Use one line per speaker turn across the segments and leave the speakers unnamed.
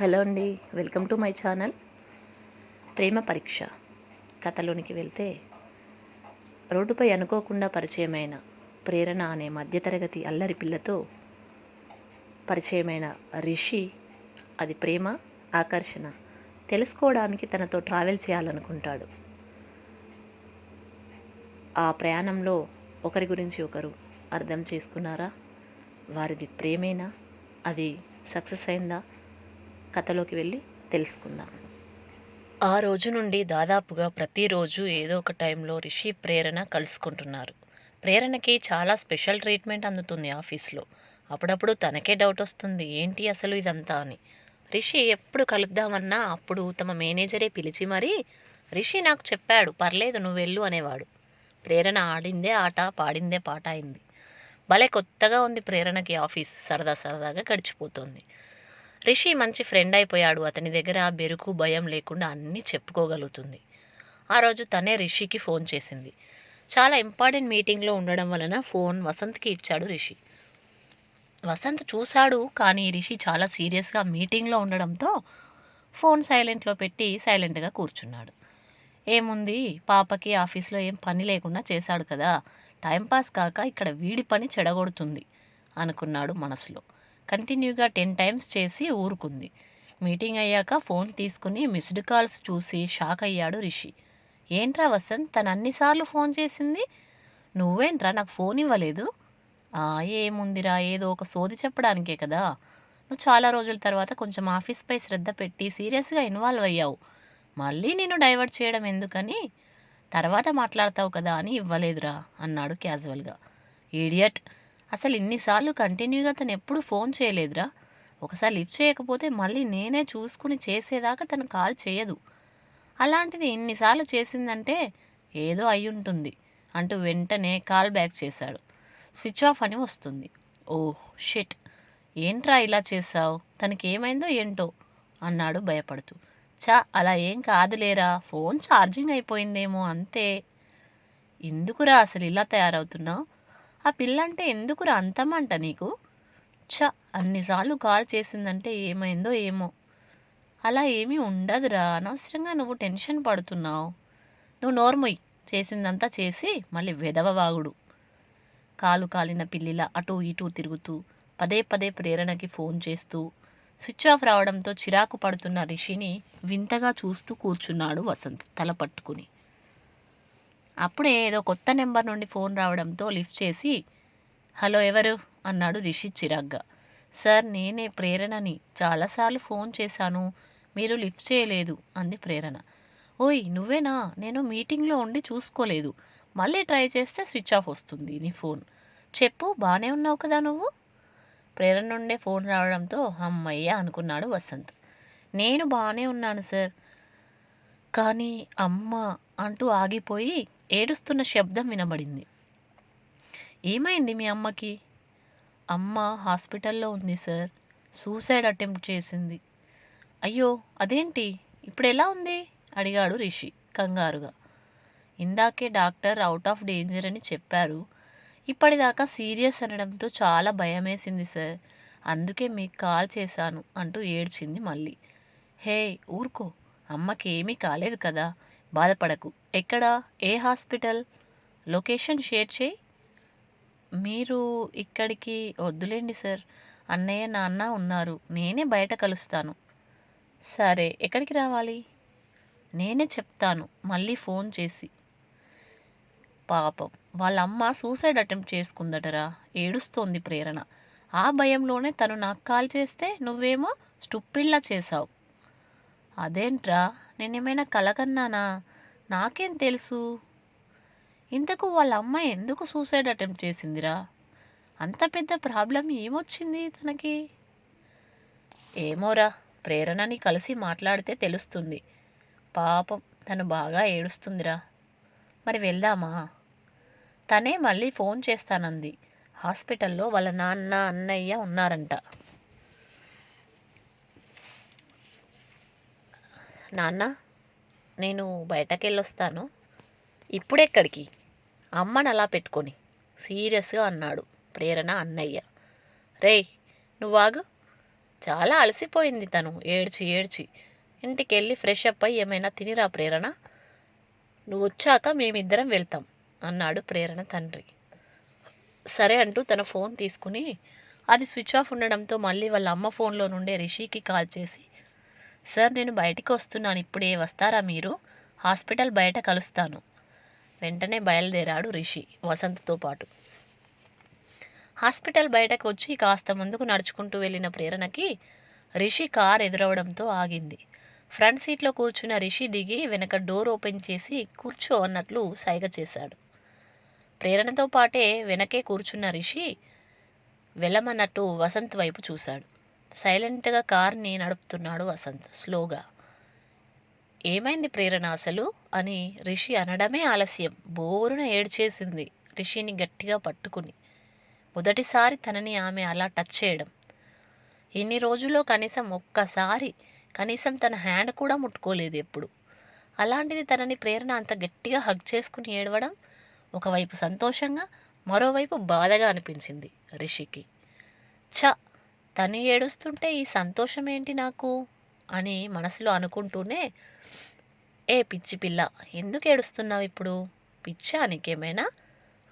Hello అండి welcome to my channel. ప్రేమ పరీక్ష. కథలోనికి వెళ్తే రోడ్డుపై అనుకోకుండా పరిచయమైన ప్రేరణ అనే మధ్యతరగతి అల్లరి పిల్లతో పరిచయమైన రిషి అది ప్రేమ ఆకర్షణ తెలుసుకోవడానికి తనతో ట్రావెల్ చేయాలనుకుంటాడు. ఆ ప్రయాణంలో ఒకరి గురించి ఒకరు అర్థం చేసుకున్నారా? వారిది ప్రేమేనా? అది సక్సెస్ అయిందా? కథలోకి వెళ్ళి తెలుసుకుందాం. ఆ రోజు నుండి దాదాపుగా ప్రతిరోజు ఏదో ఒక టైంలో రిషి ప్రేరణ కలుసుకుంటున్నారు. ప్రేరణకి చాలా స్పెషల్ ట్రీట్మెంట్ అందుతుంది ఆఫీస్లో. అప్పుడప్పుడు తనకే డౌట్ వస్తుంది ఏంటి అసలు ఇదంతా అని. రిషి ఎప్పుడు కలుద్దామన్నా అప్పుడు తమ మేనేజరే పిలిచి మరీ రిషి నాకు చెప్పాడు పర్లేదు నువ్వు వెళ్ళు అనేవాడు. ప్రేరణ ఆడిందే ఆట పాడిందే పాట అయింది. భలే కొత్తగా ఉంది ప్రేరణకి ఆఫీస్ సరదా సరదాగా గడిచిపోతుంది. రిషి మంచి ఫ్రెండ్ అయిపోయాడు. అతని దగ్గర బెరుకు భయం లేకుండా అన్నీ చెప్పుకోగలుగుతుంది. ఆ రోజు తనే రిషికి ఫోన్ చేసింది. చాలా ఇంపార్టెంట్ మీటింగ్లో ఉండడం వలన ఫోన్ వసంత్కి ఇచ్చాడు రిషి. వసంత్ చూశాడు కానీ రిషి చాలా సీరియస్గా మీటింగ్లో ఉండడంతో ఫోన్ సైలెంట్లో పెట్టి సైలెంట్గా కూర్చున్నాడు. ఏముంది? పాపకి ఆఫీస్లో ఏం పని లేకుండా చేశాడు కదా. టైంపాస్ కాక ఇక్కడ వీడి పని చెడగొడుతుంది అనుకున్నాడు మనసులో. కంటిన్యూగా టెన్ టైమ్స్ చేసి ఊరుకుంది. మీటింగ్ అయ్యాక ఫోన్ తీసుకుని మిస్డ్ కాల్స్ చూసి షాక్ అయ్యాడు రిషి. ఏంట్రా వసంత్ తను అన్నిసార్లు ఫోన్ చేసింది? నువ్వేంట్రా నాకు ఫోన్ ఇవ్వలేదు? "ఆ, ఏముందిరా ఏదో ఒక సోది చెప్పడానికే కదా. నువ్వు చాలా రోజుల తర్వాత కొంచెం ఆఫీస్పై శ్రద్ధ పెట్టి సీరియస్గా ఇన్వాల్వ్ అయ్యావు. మళ్ళీ నేను డైవర్ట్ చేయడం ఎందుకని? తర్వాత మాట్లాడతావు కదా అని ఇవ్వలేదురా అన్నాడు క్యాజువల్గా. ఈడియట్ అసలు ఇన్నిసార్లు కంటిన్యూగా తను ఎప్పుడు ఫోన్ చేయలేదురా. ఒకసారి లిఫ్ట్ చేయకపోతే మళ్ళీ నేనే చూసుకుని చేసేదాకా తను కాల్ చేయదు. అలాంటిది ఇన్నిసార్లు చేసిందంటే ఏదో అయి ఉంటుంది అంటూ వెంటనే కాల్ బ్యాక్ చేశాడు. స్విచ్ ఆఫ్ అని వస్తుంది. Oh shit. ఏంట్రా ఇలా చేసావు తనకి ఏమైందో ఏంటో? అన్నాడు భయపడుతూ. చా అలా ఏం కాదులేరా. ఫోన్ ఛార్జింగ్ అయిపోయిందేమో అంతే. ఎందుకురా అసలు ఇలా తయారవుతున్నావు? ఆ పిల్ల అంటే ఎందుకురా అంతమంట నీకు? ఛ అన్నిసార్లు కాల్ చేసిందంటే ఏమైందో ఏమో. అలా ఏమీ ఉండదురా. అనవసరంగా నువ్వు టెన్షన్ పడుతున్నావు. నువ్వు నోర్మొయ్. చేసిందంతా చేసి మళ్ళీ వెదవవాగుడు కాలు కాలిన పిల్లిలా అటు ఇటు తిరుగుతూ పదే పదే ప్రేరణకి ఫోన్ చేస్తూ స్విచ్ ఆఫ్ రావడంతో చిరాకు పడుతున్న రిషిని వింతగా చూస్తూ కూర్చున్నాడు వసంత్ తల పట్టుకుని. అప్పుడే ఏదో కొత్త నెంబర్ నుండి ఫోన్ రావడంతో లిఫ్ట్ చేసి హలో ఎవరు? అన్నాడు రిషి చిరాగ్గా. సార్ నేనే ప్రేరణని. చాలాసార్లు ఫోన్ చేశాను. మీరు లిఫ్ట్ చేయలేదు అంది ప్రేరణ. ఓయ్ నువ్వేనా? నేను మీటింగ్లో ఉండి చూసుకోలేదు. మళ్ళీ ట్రై చేస్తే స్విచ్ ఆఫ్ వస్తుంది నీ ఫోన్. చెప్పు బాగానే ఉన్నావు కదా నువ్వు? ప్రేరణ నుండే ఫోన్ రావడంతో అమ్మయ్య అనుకున్నాడు వసంత్. నేను బాగానే ఉన్నాను సార్. కానీ అమ్మ అంటూ ఆగిపోయి ఏడుస్తున్న శబ్దం వినబడింది. ఏమైంది మీ అమ్మకి? అమ్మ హాస్పిటల్లో ఉంది సార్. సూసైడ్ అటెంప్ట్ చేసింది. అయ్యో అదేంటి? ఇప్పుడు ఎలా ఉంది? అడిగాడు రిషి కంగారుగా. ఇందాకే డాక్టర్ అవుట్ ఆఫ్ డేంజర్ అని చెప్పారు. ఇప్పటిదాకా సీరియస్ అనడంతో చాలా భయమేసింది సార్. అందుకే మీకు కాల్ చేశాను అంటూ ఏడ్చింది మళ్ళీ. హే ఊరుకో. అమ్మకి ఏమీ కాలేదు కదా. బాధపడకు. ఎక్కడ? ఏ హాస్పిటల్? లొకేషన్ షేర్ చేయి. మీరు ఇక్కడికి వద్దులేండి సార్. అన్నయ్య నాన్న ఉన్నారు. నేనే బయట కలుస్తాను. సరే ఎక్కడికి రావాలి? నేనే చెప్తాను. మళ్ళీ ఫోన్ చేసి. పాపం. వాళ్ళ అమ్మ సూసైడ్ అటెంప్ట్ చేసుకుందటరా? ఏడుస్తోంది ప్రేరణ. ఆ భయంలోనే తను నాకు కాల్ చేస్తే నువ్వేమో స్టుప్పిళ్ళ చేశావు. అదేంట్రా? నేనేమైనా కలకన్నానా నాకేం తెలుసు? ఇంతకు వాళ్ళ అమ్మాయి ఎందుకు సూసైడ్ అటెంప్ట్ చేసిందిరా? అంత పెద్ద ప్రాబ్లం ఏమొచ్చింది తనకి? ఏమోరా ప్రేరణని కలిసి మాట్లాడితే తెలుస్తుంది. పాపం తను బాగా ఏడుస్తుందిరా. మరి వెళ్దామా? తనే మళ్ళీ ఫోన్ చేస్తానంది. హాస్పిటల్లో వాళ్ళ నాన్న అన్నయ్య ఉన్నారంట. నాన్న నేను బయటకెళ్ళొస్తాను. ఇప్పుడెక్కడికి? అమ్మని అలా పెట్టుకొని. సీరియస్గా అన్నాడు ప్రేరణ అన్నయ్య. రేయ్ నువ్వాగు చాలా అలసిపోయింది తను ఏడ్చి ఏడ్చి. ఇంటికి వెళ్ళి ఫ్రెష్ అప్ అయ్యి ఏమైనా తినిరా ప్రేరణ. నువ్వు వచ్చాక మేమిద్దరం వెళ్తాం అన్నాడు ప్రేరణ తండ్రి. సరే అంటూ తన ఫోన్ తీసుకుని అది స్విచ్ ఆఫ్ ఉండడంతో మళ్ళీ వాళ్ళ అమ్మ ఫోన్లో నుండే రిషికి కాల్ చేసి సార్ నేను బయటికి వస్తున్నాను ఇప్పుడే వస్తారా మీరు? హాస్పిటల్ బయట కలుస్తాను. వెంటనే బయలుదేరాడు రిషి వసంత్తో పాటు. హాస్పిటల్ బయటకు వచ్చి కాస్త ముందుకు నడుచుకుంటూ వెళ్ళిన ప్రేరణకి రిషి కార్ ఎదురవడంతో ఆగింది. ఫ్రంట్ సీట్లో కూర్చున్న రిషి దిగి వెనక డోర్ ఓపెన్ చేసి కూర్చో అన్నట్లు సైగ చేశాడు. ప్రేరణతో పాటే వెనకే కూర్చున్న రిషి వెళ్ళమన్నట్టు వసంత్ వైపు చూశాడు. సైలెంట్గా కార్ని నడుపుతున్నాడు వసంత్ స్లోగా. ఏమైంది ప్రేరణ అసలు? అని రిషి అనడమే ఆలస్యం. బోరున ఏడ్చేసింది రిషిని గట్టిగా పట్టుకుని. మొదటిసారి తనని ఆమె అలా టచ్ చేయడం. ఇన్ని రోజుల్లో కనీసం ఒక్కసారి కనీసం తన హ్యాండ్ కూడా ముట్టుకోలేదు ఎప్పుడు. అలాంటిది తనని ప్రేరణ అంత గట్టిగా హగ్ చేసుకుని ఏడవడం ఒకవైపు సంతోషంగా మరోవైపు బాధగా అనిపించింది రిషికి. ఛ! తను ఏడుస్తుంటే ఈ సంతోషం ఏంటి నాకు? అని మనసులో అనుకుంటూనే ఏ పిచ్చి పిల్ల ఎందుకు ఏడుస్తున్నావు ఇప్పుడు? పిచ్చా నీకేమైనా?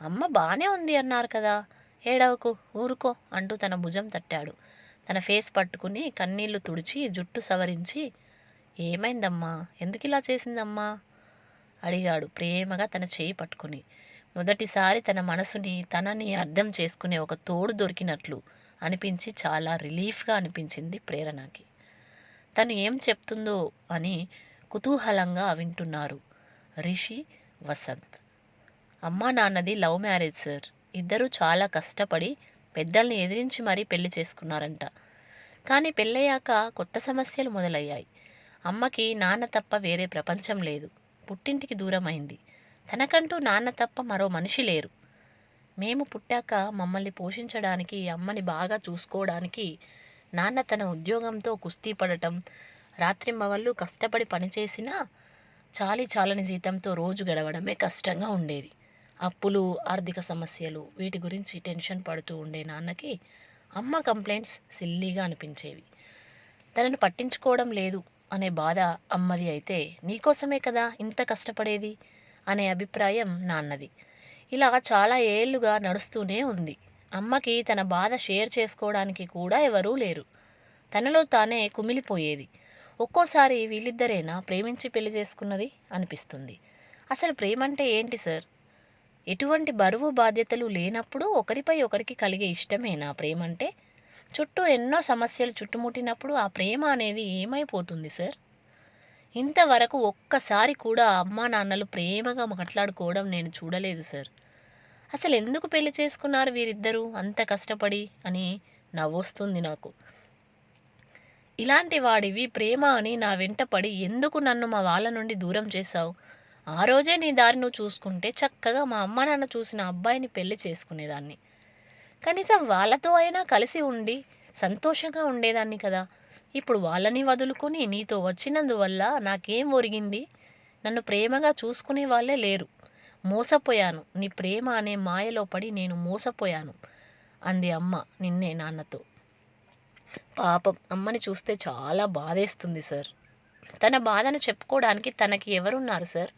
అమ్మ బాగానే ఉంది అన్నారు కదా ఏడవకు ఊరుకో అంటూ తన భుజం తట్టాడు. తన ఫేస్ పట్టుకుని కన్నీళ్ళు తుడిచి జుట్టు సవరించి ఏమైందమ్మా? ఎందుకు ఇలా చేసిందమ్మా? అడిగాడు ప్రేమగా తన చేయి పట్టుకుని. మొదటిసారి తన మనసుని తనని అర్థం చేసుకునే ఒక తోడు దొరికినట్లు అనిపించి చాలా రిలీఫ్గా అనిపించింది ప్రేరణకి. తను ఏం చెప్తుందో అని కుతూహలంగా వింటున్నారు రిషి వసంత్. అమ్మా నాన్నది లవ్ మ్యారేజ్ సార్. ఇద్దరూ చాలా కష్టపడి పెద్దల్ని ఎదిరించి మరీ పెళ్ళి చేసుకున్నారంట. కానీ పెళ్ళయ్యాక కొత్త సమస్యలు మొదలయ్యాయి. అమ్మకి నాన్న తప్ప వేరే ప్రపంచం లేదు. పుట్టింటికి దూరమైంది. తనకంటూ నాన్న తప్ప మరో మనిషి లేరు. మేము పుట్టాక మమ్మల్ని పోషించడానికి అమ్మని బాగా చూసుకోవడానికి నాన్న తన ఉద్యోగంతో కుస్తీ పడటం రాత్రింబవళ్ళు కష్టపడి పనిచేసినా చాలి చాలని జీతంతో రోజు గడవడమే కష్టంగా ఉండేది. అప్పులు ఆర్థిక సమస్యలు వీటి గురించి టెన్షన్ పడుతూ ఉండే నాన్నకి అమ్మ కంప్లైంట్స్ సిల్లీగా అనిపించేవి. తనను పట్టించుకోవడం లేదు అనే బాధ అమ్మది అయితే నీకోసమే కదా ఇంత కష్టపడేది? అనే అభిప్రాయం నాన్నది. ఇలా చాలా ఏళ్ళుగా నడుస్తూనే ఉంది. అమ్మకి తన బాధ షేర్ చేసుకోవడానికి కూడా ఎవరూ లేరు. తనలో తానే కుమిలిపోయేది. ఒక్కోసారి వీళ్ళిద్దరేనా ప్రేమించి పెళ్ళి చేసుకున్నది అనిపిస్తుంది. అసలు ప్రేమ అంటే ఏంటి సార్? ఎటువంటి బరువు బాధ్యతలు లేనప్పుడు ఒకరిపై ఒకరికి కలిగే ఇష్టమేనా ప్రేమ అంటే చుట్టూ ఎన్నో సమస్యలు చుట్టుముట్టినప్పుడు ఆ ప్రేమ అనేది ఏమైపోతుంది సార్? ఇంతవరకు ఒక్కసారి కూడా అమ్మా నాన్నలు ప్రేమగా మాట్లాడుకోవడం నేను చూడలేదు సార్. అసలు ఎందుకు పెళ్ళి చేసుకున్నారు వీరిద్దరూ అంత కష్టపడి అని నవ్వొస్తుంది నాకు. ఇలాంటి వాడివి ప్రేమ అని నా వెంట పడి ఎందుకు నన్ను మా వాళ్ళ నుండి దూరం చేశావు? ఆ రోజే నీ దారి నువ్వు చూసుకుంటే చక్కగా మా అమ్మ నాన్న చూసిన అబ్బాయిని పెళ్ళి చేసుకునేదాన్ని. కనీసం వాళ్ళతో అయినా కలిసి ఉండి సంతోషంగా ఉండేదాన్ని కదా. ఇప్పుడు వాళ్ళని వదులుకొని నీతో వచ్చినందువల్ల నాకేం ఒరిగింది? నన్ను ప్రేమగా చూసుకునే వాళ్ళే లేరు. మోసపోయాను. నీ ప్రేమ అనే మాయలో పడి నేను మోసపోయాను. అంది అమ్మ నిన్నే నాన్నతో. పాపం అమ్మని చూస్తే చాలా బాధేస్తుంది సార్. తన బాధను చెప్పుకోవడానికి తనకి ఎవరున్నారు సార్?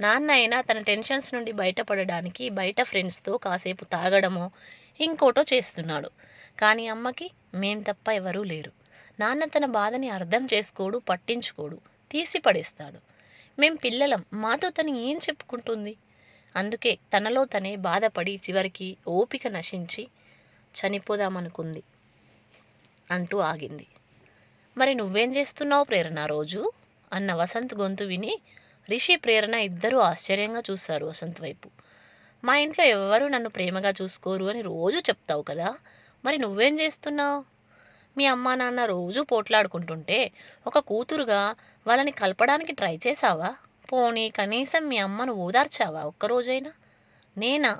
నాన్న అయినా తన టెన్షన్స్ నుండి బయటపడడానికి బయట ఫ్రెండ్స్తో కాసేపు తాగడమో ఇంకోటో చేస్తున్నాడు. కానీ అమ్మకి మేం తప్ప ఎవరూ లేరు. నాన్న తన బాధని అర్థం చేసుకోడు పట్టించుకోడు తీసి పడేస్తాడు. మేం పిల్లలం మాతో తను ఏం చెప్పుకుంటుంది? అందుకే తనలో తనే బాధపడి చివరికి ఓపిక నశించి చనిపోదామనుకుంది అంటూ ఆగింది. మరి నువ్వేం చేస్తున్నావు ప్రేరణ రోజు? అన్న వసంత్ గొంతు విని రిషి ప్రేరణ ఇద్దరూ ఆశ్చర్యంగా చూశారు వసంత్ వైపు. మా ఇంట్లో ఎవరు నన్ను ప్రేమగా చూసుకోరు అని రోజు చెప్తావు కదా? మరి నువ్వేం చేస్తున్నావు? మీ అమ్మా నాన్న రోజు పోట్లాడుకుంటుంటే ఒక కూతురుగా వాళ్ళని కలపడానికి ట్రై చేశావా? పోనీ కనీసం మీ అమ్మను ఓదార్చావా ఒక్కరోజైనా నేనా?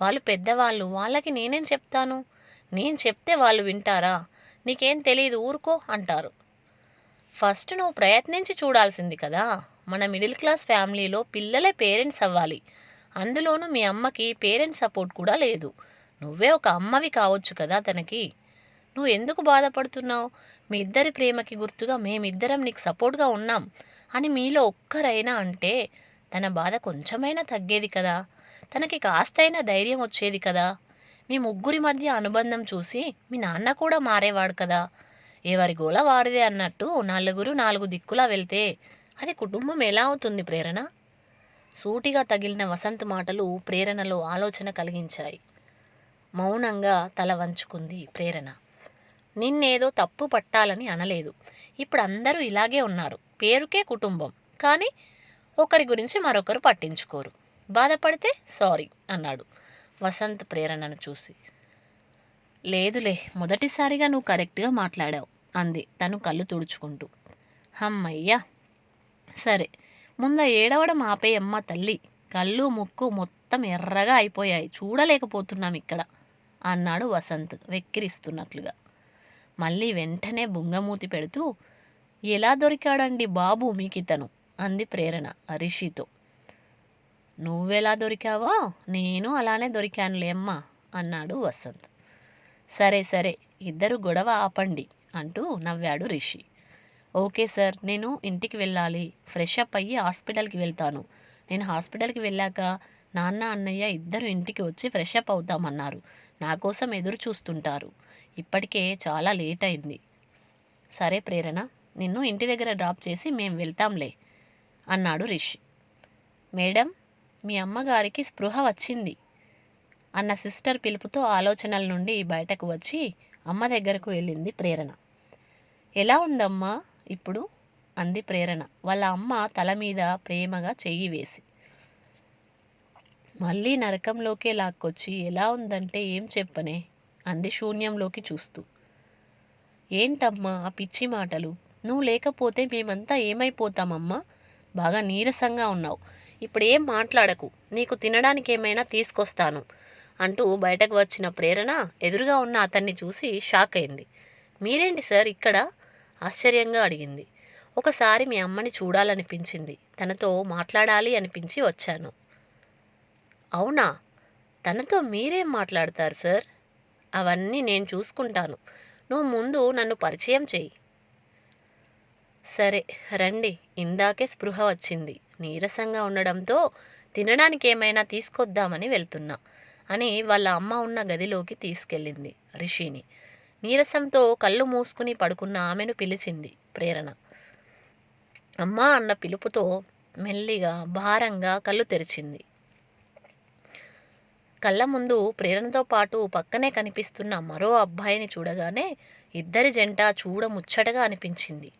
వాళ్ళు పెద్దవాళ్ళు వాళ్ళకి నేనేం చెప్తాను? నేను చెప్తే వాళ్ళు వింటారా? నీకేం తెలియదు ఊరుకో అంటారు. ఫస్ట్ నువ్వు ప్రయత్నించి చూడాల్సింది కదా. మన మిడిల్ క్లాస్ ఫ్యామిలీలో పిల్లలే పేరెంట్స్ అవ్వాలి. అందులోనూ మీ అమ్మకి పేరెంట్స్ సపోర్ట్ కూడా లేదు. నువ్వే ఒక అమ్మవి కావచ్చు కదా తనకి. నువ్వు ఎందుకు బాధపడుతున్నావు? మీ ఇద్దరి ప్రేమకి గుర్తుగా మేమిద్దరం నీకు సపోర్ట్గా ఉన్నాం. అని మీలో ఒక్కరైనా అంటే తన బాధ కొంచెమైనా తగ్గేది కదా? తనకి కాస్తైనా ధైర్యం వచ్చేది కదా? మీ ముగ్గురి మధ్య అనుబంధం చూసి మీ నాన్న కూడా మారేవాడు కదా? ఎవరి గోల వారిదే అన్నట్టు నలుగురు నాలుగు దిక్కులా వెళ్తే అది కుటుంబం ఎలా అవుతుంది ప్రేరణ? సూటిగా తగిలిన వసంత్ మాటలు ప్రేరణలో ఆలోచన కలిగించాయి. మౌనంగా తల వంచుకుంది ప్రేరణ. నిన్నేదో తప్పు పట్టాలని అనలేదు. ఇప్పుడు అందరూ ఇలాగే ఉన్నారు. పేరుకే కుటుంబం. కానీ ఒకరి గురించి మరొకరు పట్టించుకోరు. బాధపడితే సారీ అన్నాడు. వసంత్ ప్రేరణను చూసి. లేదులే మొదటిసారిగా నువ్వు కరెక్ట్గా మాట్లాడావు అంది తను కళ్ళు తుడుచుకుంటూ. హమ్మయ్యా! సరే ముంద ఏడవడం ఆపేయమ్మ తల్లి. కళ్ళు ముక్కు మొత్తం ఎర్రగా అయిపోయాయి. చూడలేకపోతున్నాం ఇక్కడ అన్నాడు వసంత్ వెక్కిరిస్తున్నట్లుగా. మళ్ళీ వెంటనే బుంగమూతి పెడుతూ ఎలా దొరికాడండి బాబు మీకితను? అంది ప్రేరణ రిషితో నువ్వెలా దొరికావో నేను అలానే దొరికానులే అమ్మా అన్నాడు వసంత్. సరే సరే ఇద్దరు గొడవ ఆపండి అంటూ నవ్వాడు రిషి. ఓకే సార్ నేను ఇంటికి వెళ్ళాలి. ఫ్రెష్ అప్ అయ్యి హాస్పిటల్కి వెళ్తాను. నేను హాస్పిటల్కి వెళ్ళాక నాన్న అన్నయ్య ఇద్దరు ఇంటికి వచ్చి ఫ్రెష్ అప్ అవుతామన్నారు. నా కోసం ఎదురు చూస్తుంటారు ఇప్పటికే చాలా లేట్ అయింది. సరే ప్రేరణ నిన్ను ఇంటి దగ్గర డ్రాప్ చేసి మేము వెళ్తాంలే అన్నాడు రిషి. మేడం మీ అమ్మగారికి స్పృహ వచ్చింది అన్న సిస్టర్ పిలుపుతో ఆలోచనల నుండి బయటకు వచ్చి అమ్మ దగ్గరకు వెళ్ళింది ప్రేరణ. ఎలా ఉందమ్మా ఇప్పుడు? అంది ప్రేరణ వాళ్ళ అమ్మ తల మీద ప్రేమగా చెయ్యి వేసి. మళ్ళీ నరకంలోకే లాక్కొచ్చి ఎలా ఉందంటే ఏం చెప్పనే? అంది శూన్యంలోకి చూస్తూ. ఏంటమ్మా ఆ పిచ్చి మాటలు? నువ్వు లేకపోతే మేమంతా ఏమైపోతామమ్మా? బాగా నీరసంగా ఉన్నావు. ఇప్పుడు ఏం మాట్లాడకు. నీకు తినడానికి ఏమైనా తీసుకొస్తాను. అంటూ బయటకు వచ్చిన ప్రేరణ ఎదురుగా ఉన్న అతన్ని చూసి షాక్ అయింది. మీరేంటి సార్ ఇక్కడ? ఆశ్చర్యంగా అడిగింది. ఒకసారి మీ అమ్మని చూడాలనిపించింది. తనతో మాట్లాడాలి అనిపించి వచ్చాను. అవునా? తనతో మీరేం మాట్లాడతారు సార్? అవన్నీ నేను చూసుకుంటాను. నువ్వు ముందు నన్ను పరిచయం చెయ్యి. సరే రండి. ఇందాకే స్పృహ వచ్చింది. నీరసంగా ఉండడంతో తినడానికి ఏమైనా తీసుకొద్దామని వెళ్తున్నా అని వాళ్ళ అమ్మ ఉన్న గదిలోకి తీసుకెళ్ళింది రిషిని. నీరసంతో కళ్ళు మూసుకుని పడుకున్న ఆమెను పిలిచింది ప్రేరణ. అమ్మా అన్న పిలుపుతో మెల్లిగా భారంగా కళ్ళు తెరిచింది. కళ్ళ ముందు ప్రేరణతో పాటు పక్కనే కనిపిస్తున్న మరో అబ్బాయిని చూడగానే ఇద్దరి జంట చూడముచ్చటగా అనిపించింది.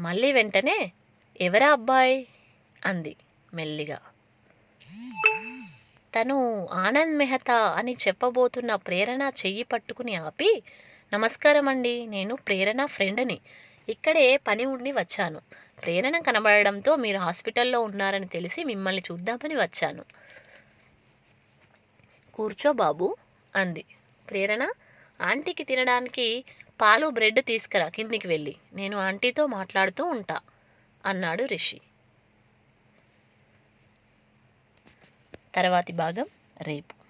మళ్ళీ వెంటనే ఎవరా అబ్బాయి? అంది మెల్లిగా. తను ఆనంద్ మెహతా అని చెప్పబోతున్న ప్రేరణ చెయ్యి పట్టుకుని ఆపి నమస్కారం అండి నేను ప్రేరణ ఫ్రెండ్ని. ఇక్కడే పని ఉండి వచ్చాను. ప్రేరణ కనబడడంతో మీరు హాస్పిటల్లో ఉన్నారని తెలిసి మిమ్మల్ని చూద్దామని వచ్చాను. కూర్చో బాబు అంది. ప్రేరణ? ఆంటీకి తినడానికి పాలు బ్రెడ్ తీసుకురా కిందికి వెళ్ళి. నేను ఆంటీతో మాట్లాడుతూ ఉంటా అన్నాడు రిషి. తర్వాతి భాగం రేపు.